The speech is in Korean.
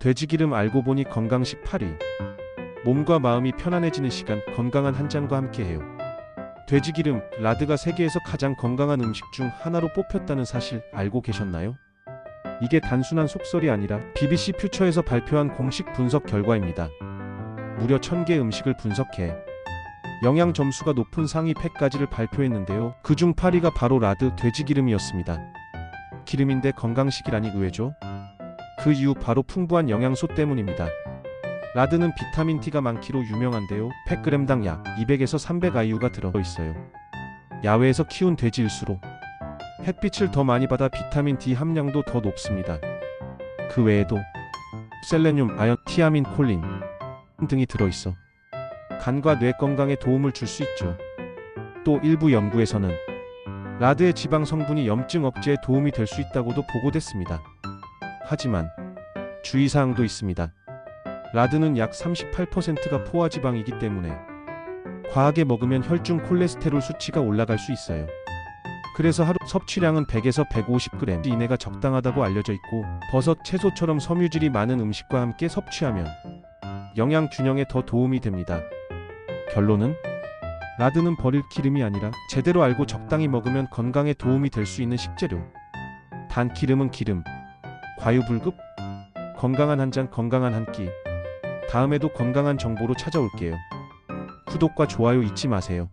돼지기름 알고 보니 건강식 8위. 몸과 마음이 편안해지는 시간 건강한 한 잔과 함께해요. 돼지기름 라드가 세계에서 가장 건강한 음식 중 하나로 뽑혔다는 사실 알고 계셨나요? 이게 단순한 속설이 아니라 BBC 퓨처에서 발표한 공식 분석 결과입니다. 무려 1000개 음식을 분석해 영양 점수가 높은 상위 100가지를 발표했는데요. 그중 8위가 바로 라드 돼지기름이었습니다. 기름인데 건강식이라니 의외죠? 그 이유 바로 풍부한 영양소 때문입니다. 라드는 비타민 T가 많기로 유명한데요. 100g당 약 200에서 300 IU가 들어 있어요. 야외에서 키운 돼지일수록 햇빛을 더 많이 받아 비타민 D 함량도 더 높습니다. 그 외에도 셀레늄, 아연, 티아민, 콜린 등이 들어 있어 간과 뇌 건강에 도움을 줄 수 있죠. 또 일부 연구에서는 라드의 지방 성분이 염증 억제에 도움이 될 수 있다고도 보고됐습니다. 하지만 주의사항도 있습니다. 라드는 약 38%가 포화지방이기 때문에 과하게 먹으면 혈중 콜레스테롤 수치가 올라갈 수 있어요. 그래서 하루 섭취량은 100에서 150g 이내가 적당하다고 알려져 있고 버섯, 채소처럼 섬유질이 많은 음식과 함께 섭취하면 영양 균형에 더 도움이 됩니다. 결론은 라드는 버릴 기름이 아니라 제대로 알고 적당히 먹으면 건강에 도움이 될 수 있는 식재료. 단 기름은 기름. 과유불급. 건강한 한 잔 건강한 한 끼. 다음에도 건강한 정보로 찾아올게요. 구독과 좋아요 잊지 마세요.